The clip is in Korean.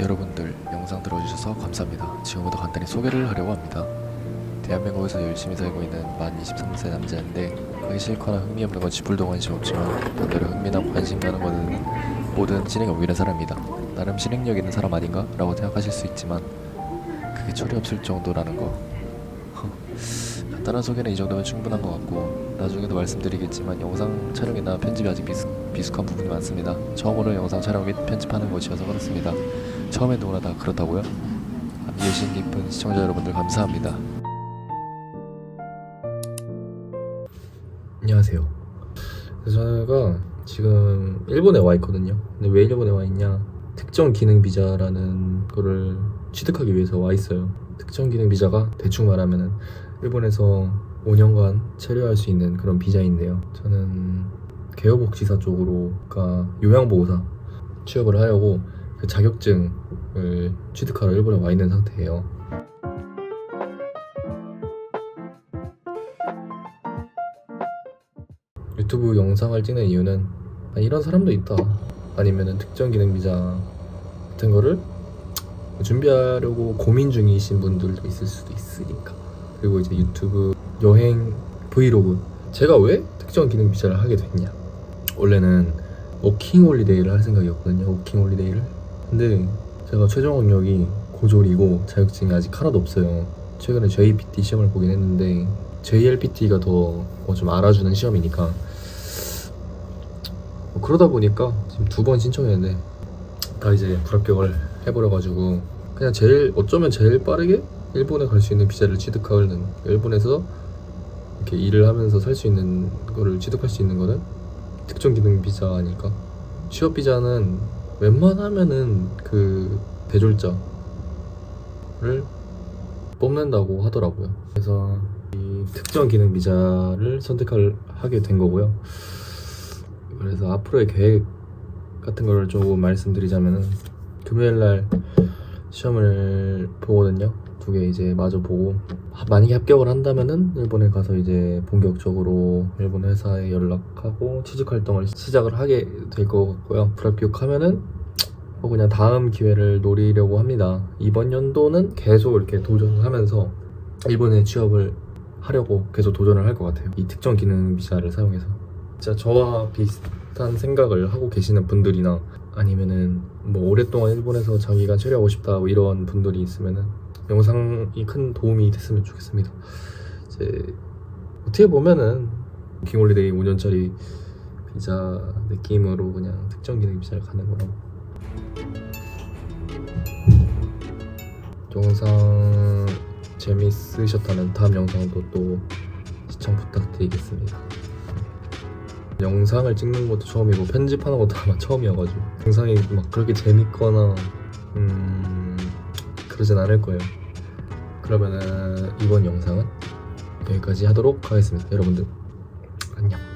여러분들 영상 들어주셔서 감사합니다. 지금부터 간단히 소개를 하려고 합니다. 대한민국에서 열심히 살고 있는 만 23세 남자인데 하기 싫거나 흥미없는 건 쥐뿔도 관심 없지만 반대로 흥미나 관심 가는 거는 모든 진행이 오히려 사람이다. 나름 실행력 있는 사람 아닌가? 라고 생각하실 수 있지만 그게 철이 없을 정도라는 거 간단한 소개는 이 정도면 충분한 것 같고 나중에도 말씀드리겠지만 영상 촬영이나 편집이 아직 미숙, 미숙한 부분이 많습니다. 처음으로 영상 촬영 및 편집하는 것이어서 그렇습니다. 처음엔 누구나 다 그렇다고요? 계신 깊은 시청자 여러분들 감사합니다. 안녕하세요. 제가 지금 일본에 와 있거든요. 근데 왜 일본에 와 있냐? 특정 기능 비자라는 거를 취득하기 위해서 와 있어요. 특정 기능 비자가 대충 말하면은 일본에서 5년간 체류할 수 있는 그런 비자인데요. 저는 개업복지사 쪽으로, 그러니까 요양보호사 취업을 하려고 그 자격증 을 취득하러 일본에 와 있는 상태예요. 유튜브 영상을 찍는 이유는 아, 이런 사람도 있다. 아니면은 특정 기능 비자 같은 거를 준비하려고 고민 중이신 분들도 있을 수도 있으니까. 그리고 이제 유튜브 여행 브이로그. 제가 왜 특정 기능 비자를 하게 됐냐? 원래는 워킹 홀리데이를 할 생각이었거든요 워킹 홀리데이를. 근데 제가 최종 학력이 고졸이고 자격증이 아직 하나도 없어요. 최근에 JPT 시험을 보긴 했는데 JLPT가 더 좀 알아주는 시험이니까. 뭐 그러다 보니까 지금 두 번 신청했는데 다 이제 불합격을 해버려가지고 그냥 제일 어쩌면 제일 빠르게 일본에 갈 수 있는 비자를 취득하는 일본에서 이렇게 일을 하면서 살 수 있는 거를 취득할 수 있는 거는 특정 기능 비자 아닐까? 취업 비자는 웬만하면은 그 대졸자를 뽑는다고 하더라고요 그래서 이 특정 기능 비자를 선택을 하게 된 거고요. 그래서 앞으로의 계획 같은 조금 말씀드리자면은 금요일 날 시험을 보거든요. 두개 이제 마저 보고 하- 만약에 합격을 한다면은 일본에 가서 이제 본격적으로 일본 회사에 연락하고 취직 활동을 시작을 하게 될 것 같고요. 불합격하면은 뭐 그냥 다음 기회를 노리려고 합니다. 이번 연도는 계속 이렇게 도전하면서 일본에 취업을 하려고 계속 도전을 할 것 같아요. 이 특정 기능 비자를 사용해서. 진짜 저와 비슷한 생각을 하고 계시는 분들이나 아니면은 뭐 오랫동안 일본에서 장기간 체류하고 싶다 뭐 이런 분들이 있으면은 영상이 큰 도움이 됐으면 좋겠습니다. 이제 어떻게 보면은 킹홀리데이 5년짜리 비자 느낌으로 그냥 특정 기능 비자를 가는 거라고. 영상 재밌으셨다면 다음 영상도 또 시청 부탁드리겠습니다. 영상을 찍는 것도 처음이고 편집하는 것도 아마 처음이어가지고 영상이 막 그렇게 재밌거나 음 그러진 않을 거예요. 그러면은 이번 영상은 여기까지 하도록 하겠습니다. 여러분들 안녕.